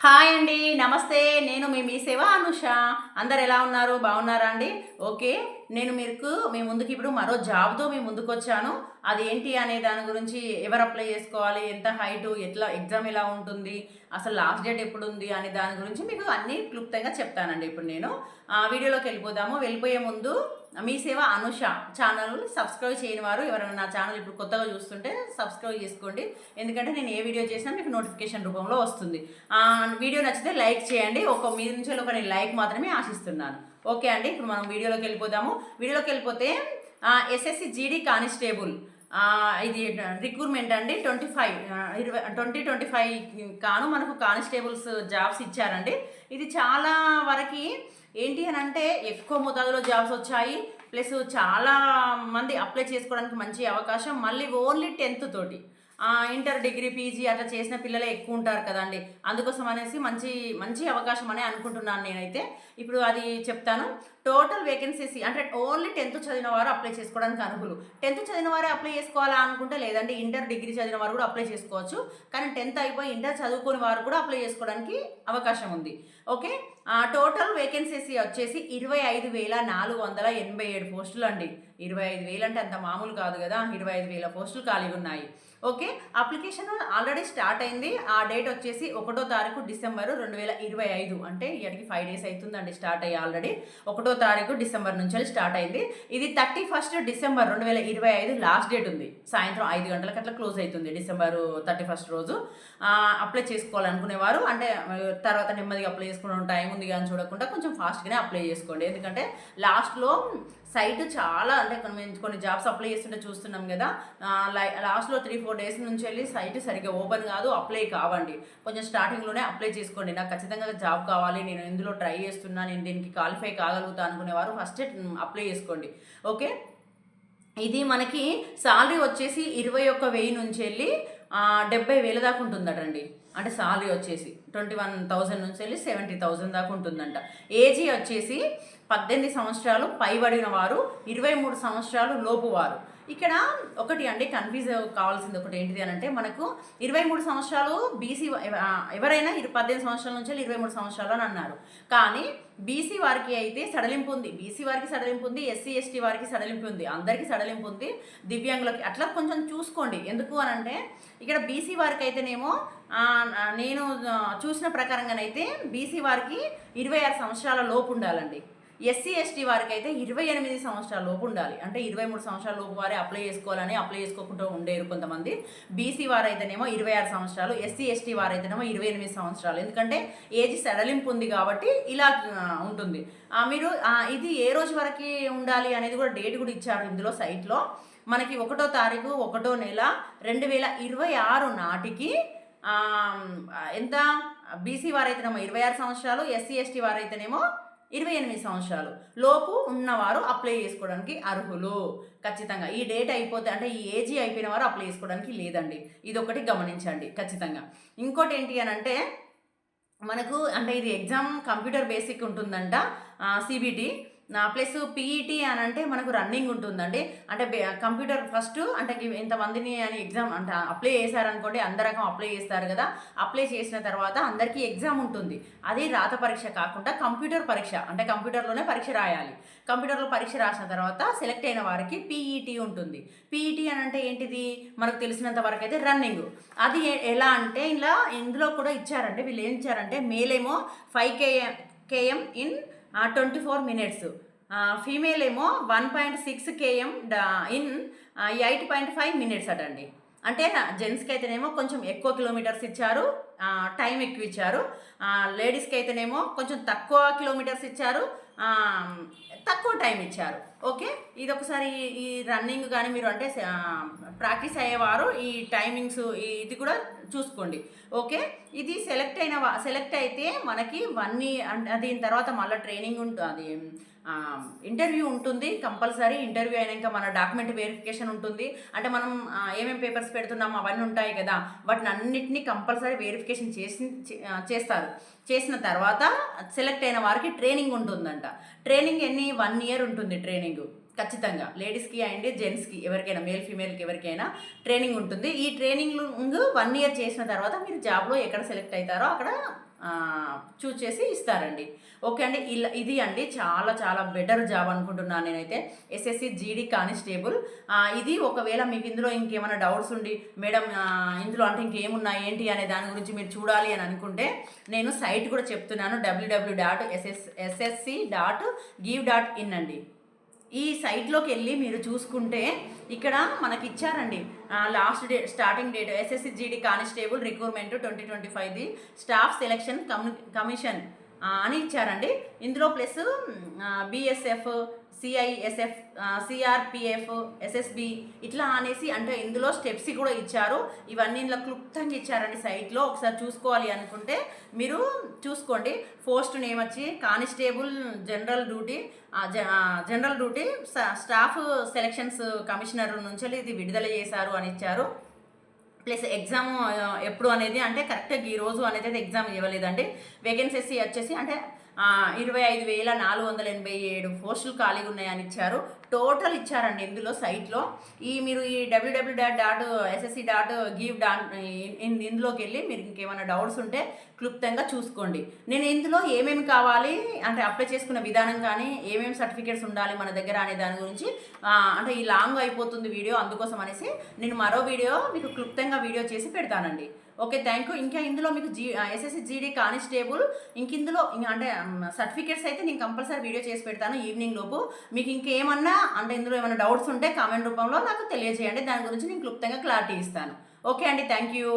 Hi అండి నమస్తే. నేను మీ మీ సేవ అనుష. అందరు ఎలా ఉన్నారు? బాగున్నారా అండి? ఓకే నేను మీకు మీ ముందుకు ఇప్పుడు మరో జాబ్తో మీ ముందుకు వచ్చాను అది ఏంటి అనే దాని గురించి ఎవరు అప్లై చేసుకోవాలి? ఎంత హైటు? ఎట్లా? ఎగ్జామ్ ఎలా ఉంటుంది? అసలు లాస్ట్ డేట్ ఎప్పుడు ఉంది అనే దాని గురించి మీకు అన్ని క్లుప్తంగా చెప్తానండి. ఇప్పుడు నేను ఆ వీడియోలోకి వెళ్ళిపోదాము. వెళ్ళిపోయే ముందు మీ సేవ అనుష ఛానల్ సబ్స్క్రైబ్ చేయని వారు ఎవరైనా నా ఛానల్ ఇప్పుడు కొత్తగా చూస్తుంటే సబ్స్క్రైబ్ చేసుకోండి. ఎందుకంటే నేను ఏ వీడియో చేసినా మీకు నోటిఫికేషన్ రూపంలో వస్తుంది. వీడియో నచ్చితే లైక్ చేయండి. ఒక మీ నుంచి ఒక నేను లైక్ మాత్రమే ఆశిస్తున్నాను. ఓకే అండి ఇప్పుడు మనం వీడియోలోకి వెళ్ళిపోదాము. వీడియోలోకి వెళ్ళిపోతే ఎస్ఎస్సి జీడీ కానిస్టేబుల్ ఇది రిక్రూట్మెంట్ అండి. ట్వంటీ ఫైవ్ ఇరవై ట్వంటీ ట్వంటీ ఫైవ్ కాను మనకు కానిస్టేబుల్స్ జాబ్స్ ఇచ్చారండి. ఇది చాలా వరకు ఏంటి అని అంటే ఎక్కువ మోతాదులో జాబ్స్ వచ్చాయి. ప్లస్ చాలా మంది అప్లై చేసుకోవడానికి మంచి అవకాశం. మళ్ళీ ఓన్లీ టెన్త్ తోటి. ఇంటర్ డిగ్రీ పీజీ అట్లా చేసిన పిల్లలే ఎక్కువ ఉంటారు కదండి. అందుకోసం అనేసి మంచి మంచి అవకాశం అనే అనుకుంటున్నాను నేనైతే. ఇప్పుడు అది చెప్తాను. టోటల్ వేకెన్సీస్ అంటే ఓన్లీ టెన్త్ చదివిన వారు అప్లై చేసుకోవడానికి అనుకూలు టెన్త్ చదివిన వారే అప్లై చేసుకోవాలా అనుకుంటే లేదండి ఇంటర్ డిగ్రీ చదివిన వారు కూడా అప్లై చేసుకోవచ్చు. కానీ టెన్త్ అయిపోయి ఇంటర్ చదువుకుని వారు కూడా అప్లై చేసుకోవడానికి అవకాశం ఉంది. ఓకే టోటల్ వేకెన్సీస్ వచ్చేసి ఇరవై ఐదు వేల నాలుగు వందల ఎనభై ఏడు పోస్టులు అండి. ఇరవై ఐదు వేలు అంటే అంత మామూలు కాదు కదా. ఇరవై ఐదు వేల పోస్టులు ఖాళీగా ఉన్నాయి. ఓకే? అప్లికేషన్ ఆల్రెడీ స్టార్ట్ అయింది. ఆ డేట్ వచ్చేసి ఒకటో తారీఖు డిసెంబర్ రెండు వేల ఇరవై ఐదు. అంటే ఇక్కడికి ఫైవ్ డేస్ అవుతుందండి స్టార్ట్ అయ్యి ఆల్రెడీ. ఒకటో తారీఖు డిసెంబర్ నుంచి స్టార్ట్ అయింది. ఇది థర్టీ ఫస్ట్ డిసెంబర్ రెండు వేల ఇరవై ఐదు లాస్ట్ డేట్ ఉంది. సాయంత్రం ఐదు గంటలకు అట్లా క్లోజ్ అవుతుంది డిసెంబర్ థర్టీ ఫస్ట్ రోజు. అప్లై చేసుకోవాలనుకునేవారు. అంటే తర్వాత నెమ్మదిగా అప్లై చేసుకోవడం టైం ఉంది కానీ చూడకుండా కొంచెం ఫాస్ట్గానే అప్లై చేసుకోండి. ఎందుకంటే లాస్ట్లో సైట్ చాలా అంటే మేము కొన్ని జాబ్స్ అప్లై చేస్తుంటే చూస్తున్నాం కదా లాస్ట్లో త్రీ ఫోర్ డేస్ నుంచి వెళ్ళి సైట్ సరిగ్గా ఓపెన్ కాదు అప్లై కావండి. కొంచెం స్టార్టింగ్లోనే అప్లై చేసుకోండి. నాకు ఖచ్చితంగా జాబ్ కావాలి నేను ఇందులో ట్రై చేస్తున్నా నేను దీనికి క్వాలిఫై కాగలుగుతా అనుకునేవారు ఫస్ట్ అప్లై చేసుకోండి. ఓకే? ఇది మనకి శాలరీ వచ్చేసి ఇరవై ఒక్క వెయ్యి నుంచి వెళ్ళి డెబ్బై వేల దాకా ఉంటుందటండి. అంటే సాలరీ వచ్చేసి ట్వంటీ వన్ థౌజండ్ నుంచి వెళ్ళి సెవెంటీ థౌజండ్ దాకా ఉంటుందంట. ఏజీ వచ్చేసి పద్దెనిమిది సంవత్సరాలు పైబడిన వారు ఇరవై మూడు సంవత్సరాలు లోపు వారు. ఇక్కడ ఒకటి అండి కన్ఫ్యూజ్ కావాల్సింది ఒకటి ఏంటిది అని అంటే మనకు ఇరవై మూడు సంవత్సరాలు బీసీ ఎవరైనా ఇరు పద్దెనిమిది సంవత్సరాల నుంచి వెళ్ళి ఇరవై మూడు సంవత్సరాలు అని అన్నారు. కానీ బీసీ వారికి అయితే సడలింపు ఉంది. బీసీ వారికి సడలింపు ఉంది ఎస్సీ ఎస్టీ వారికి సడలింపు ఉంది. అందరికీ సడలింపు ఉంది. దివ్యాంగులకి అట్లా కొంచెం చూసుకోండి. ఎందుకు అని అంటే ఇక్కడ బీసీ వారికి అయితేనేమో నేను చూసిన ప్రకారంగానైతే బీసీ వారికి ఇరవై ఆరు సంవత్సరాల లోపు ఉండాలండి. ఎస్సీ ఎస్టీ వారికి అయితే ఇరవై ఎనిమిది సంవత్సరాల లోపు ఉండాలి. అంటే ఇరవై మూడు సంవత్సరాల లోపు వారే అప్లై చేసుకోవాలని అప్లై చేసుకోకుండా ఉండేరు కొంతమంది. బీసీ వారైతేనేమో ఇరవై ఆరు సంవత్సరాలు ఎస్సీ ఎస్టీ వారైతేనేమో ఇరవై ఎనిమిది సంవత్సరాలు. ఎందుకంటే ఏజ్ సడలింపు ఉంది కాబట్టి ఇలా ఉంటుంది. మీరు ఇది ఏ రోజు వరకు ఉండాలి అనేది కూడా డేట్ కూడా ఇచ్చారు ఇందులో సైట్లో. మనకి ఒకటో తారీఖు ఒకటో నెల రెండు వేల ఇరవై ఆరు నాటికి ఎంత? బీసీ వారైతేనేమో ఇరవై ఆరు సంవత్సరాలు ఎస్సీ ఎస్టీ వారైతేనేమో ఇరవై ఎనిమిది సంవత్సరాలు. లోపు ఉన్నవారు అప్లై చేసుకోవడానికి అర్హులు. ఖచ్చితంగా. ఈ డేట్ అయిపోతే అంటే ఈ ఏజీ అయిపోయిన వారు అప్లై చేసుకోవడానికి లేదండి. ఇది ఒకటి గమనించండి ఖచ్చితంగా. ఇంకోటి ఏంటి అని అంటే మనకు అంటే ఇది ఎగ్జామ్ కంప్యూటర్ బేసిక్ ఉంటుందంట సిబిటి ప్లస్ పీఈటీ అని అంటే మనకు రన్నింగ్ ఉంటుందండి. అంటే కంప్యూటర్ ఫస్ట్ అంటే ఇంతమందిని అని ఎగ్జామ్ అంటే అప్లై చేశారనుకోండి అందరకం అప్లై చేస్తారు కదా. అప్లై చేసిన తర్వాత అందరికీ ఎగ్జామ్ ఉంటుంది. అది రాత పరీక్ష కాకుండా కంప్యూటర్ పరీక్ష. అంటే కంప్యూటర్లోనే పరీక్ష రాయాలి. కంప్యూటర్లో పరీక్ష రాసిన తర్వాత సెలెక్ట్ అయిన వారికి పీఈటీ ఉంటుంది. పీఈటీ అని అంటే ఏంటిది? మనకు తెలిసినంత వరకు అయితే రన్నింగ్ అది ఎలా అంటే ఇలా ఇందులో కూడా ఇచ్చారంటే వీళ్ళు ఏం ఇచ్చారంటే మేలేమో five KM KM in twenty four minutes female ఏమో one point six KM in eight point five minutes అటండి. అంటే జెంట్స్కి అయితేనేమో కొంచెం ఎక్కువ కిలోమీటర్స్ ఇచ్చారు టైం ఎక్కువ ఇచ్చారు. లేడీస్కి అయితేనేమో కొంచెం తక్కువ కిలోమీటర్స్ ఇచ్చారు తక్కువ టైం ఇచ్చారు. ఓకే? ఇది ఒకసారి ఈ- రన్నింగ్ కానీ మీరు అంటే ప్రాక్టీస్ అయ్యేవారు ఈ టైమింగ్స్ ఇది కూడా చూసుకోండి. ఓకే? ఇది సెలెక్ట్ అయిన సెలెక్ట్ అయితే మనకి వన్ అంటే దీని తర్వాత మళ్ళీ ట్రైనింగ్ ఉంటుంది ఇంటర్వ్యూ ఉంటుంది కంపల్సరీ ఇంటర్వ్యూ అయినాక మన డాక్యుమెంట్ వెరిఫికేషన్ ఉంటుంది. అంటే మనం ఏమేమి ఏమేం పేపర్స్ పెడుతున్నాం అవన్నీ ఉంటాయి కదా వాటిని అన్నిటినీ కంపల్సరీ వెరిఫికేషన్ చేసి చేస్తారు. చేసిన తర్వాత సెలెక్ట్ అయిన వారికి ట్రైనింగ్ ఉంటుందంట. ట్రైనింగ్ ఎన్ని? వన్ ఇయర్ ఉంటుంది ట్రైనింగ్ ఖచ్చితంగా. లేడీస్కి అండ్ జెంట్స్కి ఎవరికైనా మేల్ ఫీమేల్కి ఎవరికైనా ట్రైనింగ్ ఉంటుంది. ఈ ట్రైనింగ్ వన్ ఇయర్ చేసిన తర్వాత మీరు జాబ్లో ఎక్కడ సెలెక్ట్ అవుతారో అక్కడ చూజ్ చేసి ఇస్తారండి. ఓకే అండి ఇలా ఇది అండి చాలా చాలా బెటర్ జాబ్ అనుకుంటున్నాను నేనైతే. ఎస్ఎస్సి జీడీ కానిస్టేబుల్ ఇది ఒకవేళ మీకు ఇందులో ఇంకేమైనా డౌట్స్ ఉండి మేడం ఇందులో అంటే ఇంకేమున్నాయి ఏంటి? అనే దాని గురించి మీరు చూడాలి అని అనుకుంటే నేను సైట్ కూడా చెప్తున్నాను WWW dot SS SSC dot gov dot in అండి. ఈ సైట్లోకి వెళ్ళి మీరు చూసుకుంటే ఇక్కడ మనకి ఇచ్చారండి last day starting date SSC GD constable recruitment twenty twenty ఫైవ్ది staff selection కమి commission అని ఇచ్చారండి. ఇందులో plus BSF CISF CRPF SSB ఇట్లా అనేసి అంటే ఇందులో స్టెప్స్ కూడా ఇచ్చారు. ఇవన్నీ ఇలా క్లుప్తంగా ఇచ్చారండి సైట్లో. ఒకసారి చూసుకోవాలి అనుకుంటే మీరు చూసుకోండి. పోస్ట్ నేమ్ వచ్చి కానిస్టేబుల్ జనరల్ డ్యూటీ జ- general duty staff selections commissioner నుంచి ఇది విడుదల చేశారు అని ఇచ్చారు. ప్లస్ ఎగ్జామ్ ఎప్పుడు అనేది అంటే కరెక్ట్గా ఈ రోజు అనేది అయితే ఎగ్జామ్ ఇవ్వలేదండి. వేకెన్సీ వచ్చేసి అంటే ఇరవై ఐదు వేల నాలుగు వందల ఎనభై ఏడు పోస్టులు ఖాళీగా ఉన్నాయని ఇచ్చారు. టోటల్ ఇచ్చారండి ఇందులో సైట్లో. ఈ మీరు ఈ WWW dot dot SSC dot gov dot ఇందులోకి వెళ్ళి మీరు ఇంకేమైనా డౌట్స్ ఉంటే క్లుప్తంగా చూసుకోండి. నేను ఇందులో ఏమేమి కావాలి అంటే అప్లై చేసుకున్న విధానం కానీ ఏమేమి సర్టిఫికేట్స్ ఉండాలి మన దగ్గర అనే దాని గురించి అంటే ఈ లాంగ్ అయిపోతుంది వీడియో అందుకోసం అనేసి నేను మరో వీడియో మీకు క్లుప్తంగా వీడియో చేసి పెడతానండి. ఓకే థ్యాంక్ యూ ఇంకా ఇందులో మీకు జీ ఎస్ఎస్సి జీడీ కానిస్టేబుల్ ఇంక ఇందులో అంటే సర్టిఫికేట్స్ అయితే నేను కంపల్సరీ వీడియో చేసి పెడతాను ఈవినింగ్ లోపు. మీకు ఇంకేమన్నా అంటే ఇందులో ఏమైనా డౌట్స్ ఉంటే కామెంట్ రూపంలో నాకు తెలియజేయండి. దాని గురించి నేను క్లుప్తంగా క్లారిటీ ఇస్తాను. ఓకే అండి థ్యాంక్ యూ